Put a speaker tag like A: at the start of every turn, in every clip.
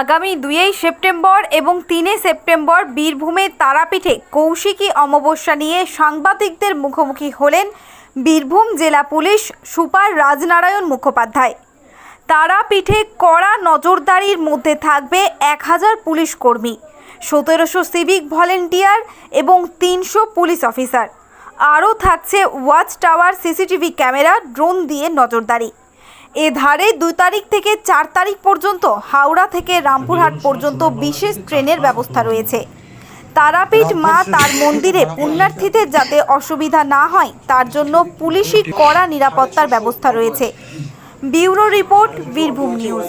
A: আগামী দুইই সেপ্টেম্বর এবং তিনে সেপ্টেম্বর বীরভূমের তারাপীঠে কৌশিকী অমাবস্যা নিয়ে সাংবাদিকদের মুখোমুখি হলেন বীরভূম জেলা পুলিশ সুপার রাজনারায়ণ মুখোপাধ্যায়। তারাপীঠে কড়া নজরদারির মধ্যে থাকবে এক হাজার পুলিশ কর্মী, সতেরোশো সিভিক ভলেন্টিয়ার এবং তিনশো পুলিশ অফিসার। আরও থাকছে watch tower CCTV camera, drone দিয়ে নজরদারি। এ ধারে দুই তারিখ থেকে চার তারিখ পর্যন্ত হাওড়া থেকে রামপুরহাট পর্যন্ত বিশেষ ট্রেনের ব্যবস্থা রয়েছে। তারাপীঠ মা তার মন্দিরে পুণ্যার্থীদের যাতে অসুবিধা না হয় তার জন্য পুলিশি কড়া নিরাপত্তার ব্যবস্থা রয়েছে। Bureau report Birbhum news.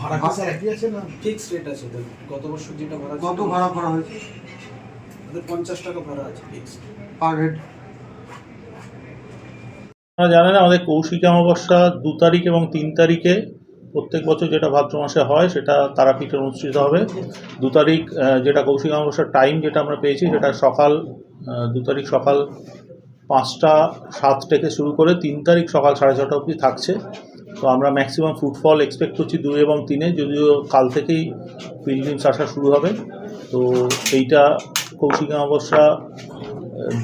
B: ভাড়া কি একই আছে না
C: ফিক্স রেট আছে গত বছর যেটা ভাড়া
B: কত? ভাড়া করা হয়েছে?
C: ওদের পঞ্চাশ টাকা ভাড়া আছে ফিক্স
B: পার হেড।
D: আপনারা জানেন আমাদের কৌশিক অমাবস্যা দু তারিখ এবং তিন তারিখে প্রত্যেক বছর যেটা ভাদ্র মাসে হয় সেটা তারাপীঠে অনুষ্ঠিত হবে। দু তারিখ যেটা কৌশিক অমাবস্যার টাইম যেটা আমরা পেয়েছি সেটা সকাল দু তারিখ সকাল পাঁচটা সাত থেকে শুরু করে তিন তারিখ সকাল সাড়ে ছটা অবধি থাকছে। তো আমরা ম্যাক্সিমাম ফুটফল এক্সপেক্ট করছি দুই এবং তিনে যদিও কাল থেকেই পিলগ্রিমস আসা শুরু হবে। তো এইটা কৌশিক অমাবস্যা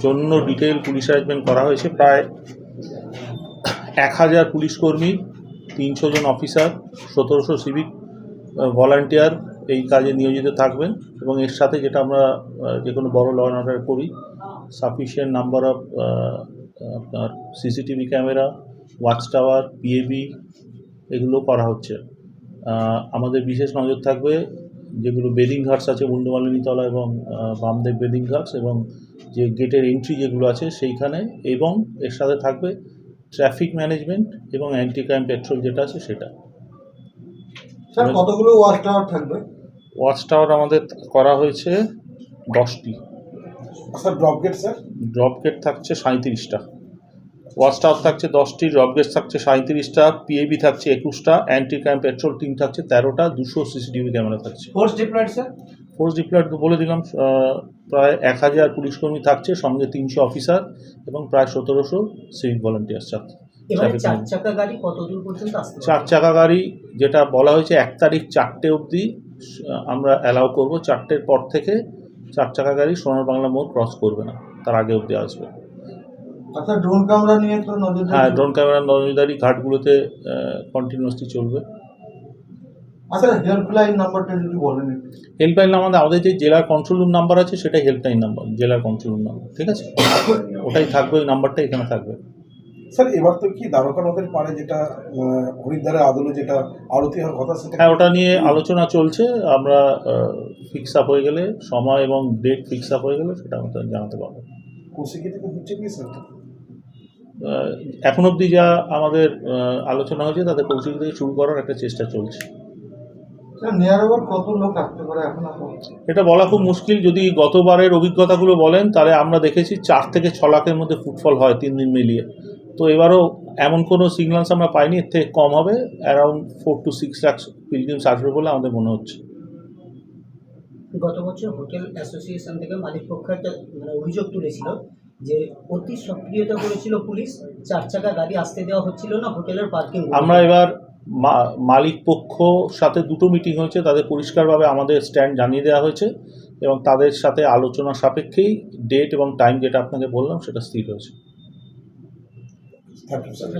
D: জন্য ডিটেল পুলিশ অ্যারেঞ্জমেন্ট করা হয়েছে। প্রায় এক হাজার পুলিশ কর্মী, তিনশো জন অফিসার সতেরোশো সিভিক ভলান্টিয়ার এই কাজে নিয়োজিত থাকবেন এবং এর সাথে যেটা আমরা যে কোনো বড় ল অ্যান্ড অর্ডার করি সাফিসিয়েন্ট নাম্বার অফ আপনার CCTV camera watch tower PAB এগুলো করা হচ্ছে। আমাদের বিশেষ নজর থাকবে যেগুলো বেদিং ঘাটস আছে মুন্ডমালিনীতলা এবং বামদেব বেদিং ঘাটস এবং যে গেটের এন্ট্রি যেগুলো আছে সেইখানে এবং এর সাথে থাকবে ট্রাফিক ম্যানেজমেন্ট এবং অ্যান্টি ক্রাইম পেট্রোল যেটা আছে সেটা।
B: স্যার কতগুলো ওয়াচ টাওয়ার থাকবে?
D: ওয়াচ টাওয়ার আমাদের করা হয়েছে দশটি।
B: Sir drop gate sir?
D: Drop gate থাকছে সাঁত্রিশটা ওয়াচ টাওয়ার থাকছে দশটি গেট থাকছে সাঁত্রিশটা পিএবি থাকছে একুশটা অ্যান্টি ক্রাইম পেট্রোল টিম থাকছে তেরোটা দুশো সিসিটিভি ক্যামেরা থাকছে।
B: Force deployed sir
D: force deployed বলে দিলাম প্রায় এক হাজার পুলিশকর্মী থাকছে সঙ্গে তিনশো অফিসার এবং প্রায় সতেরোশো সিভিক ভলান্টিয়ার্স থাকছে?
E: চার চাকা গাড়ি
D: যেটা বলা হয়েছে এক তারিখ চারটে অবধি আমরা অ্যালাউ করব। চারটের পর থেকে চার চাকা গাড়ি সোনার বাংলা মোড় ক্রস করবে না তার আগে অবধি আসবে।
B: আচ্ছা ড্রোন ক্যামেরা নিয়ে তো নজর
D: হ্যাঁ ড্রোন ক্যামেরা নজরদারি ঘাটগুলোতে কন্টিনিউসলি চলবে।
B: আচ্ছা হেল্পলাইন নাম্বারটা যদি বলেন
D: হেল্পলাইন আমাদের আমাদের যে জেলার কন্ট্রোল রুম নাম্বার আছে সেটাই হেল্পলাইন নাম্বার জেলার কন্ট্রোল রুম নাম্বার ঠিক আছে? ওটাই থাকবে ওই নাম্বারটা এখানে থাকবে।
F: স্যার এবার তো কি দ্বারকা নদের পাড়ে যেটা আহ, হরিদ্বারের আদলে যেটা আরতি হওয়ার কথা সেটা
D: হ্যাঁ ওটা নিয়ে আলোচনা চলছে। আমরা ফিক্স আপ হয়ে গেলে সময় এবং ডেট ফিক্স আপ হয়ে গেলে সেটা আমাদের জানাতে পারব।
F: কৌশিকী থেকে হচ্ছে কি স্যার?
D: এখন অবধি যা আমাদের আলোচনা হয়েছে তাতে কৌশিক থেকে শুরু করার একটা চেষ্টা চলছে।
B: স্যার নিয়ার আবার কত লোক আসতে পারে এখন আপনার
D: এটা বলা খুব মুশকিল। যদি গতবারের অভিজ্ঞতাগুলো বলেন তাহলে আমরা দেখেছি চার থেকে ছ লাখের মধ্যে ফুটফল হয় তিন দিন মিলিয়ে। তো এবারও এমন কোনো সিগন্যালস আমরা পাইনি এর থেকে কম হবে। Around four to six lakh pilgrims আসবে বলে আমাদের মনে হচ্ছে।
E: গত বছর হোটেল অ্যাসোসিয়েশন থেকে মালিক পক্ষ একটা মানে অভিযোগ তুলেছিল যে অতি সক্রিয়তা করেছিল পুলিশ চার চাকা গাড়ি আসতে দেওয়া হচ্ছিল না হোটেলের পার্কিং
D: আমরা এবার মা- মালিক পক্ষ সাথে দুটো মিটিং হয়েছে তাদের পরিষ্কারভাবে আমাদের স্ট্যান্ড জানিয়ে দেওয়া হয়েছে এবং তাদের সাথে আলোচনা সাপেক্ষেই ডেট এবং টাইম যেটা আপনাকে বললাম সেটা স্থির হয়েছে।
F: You sir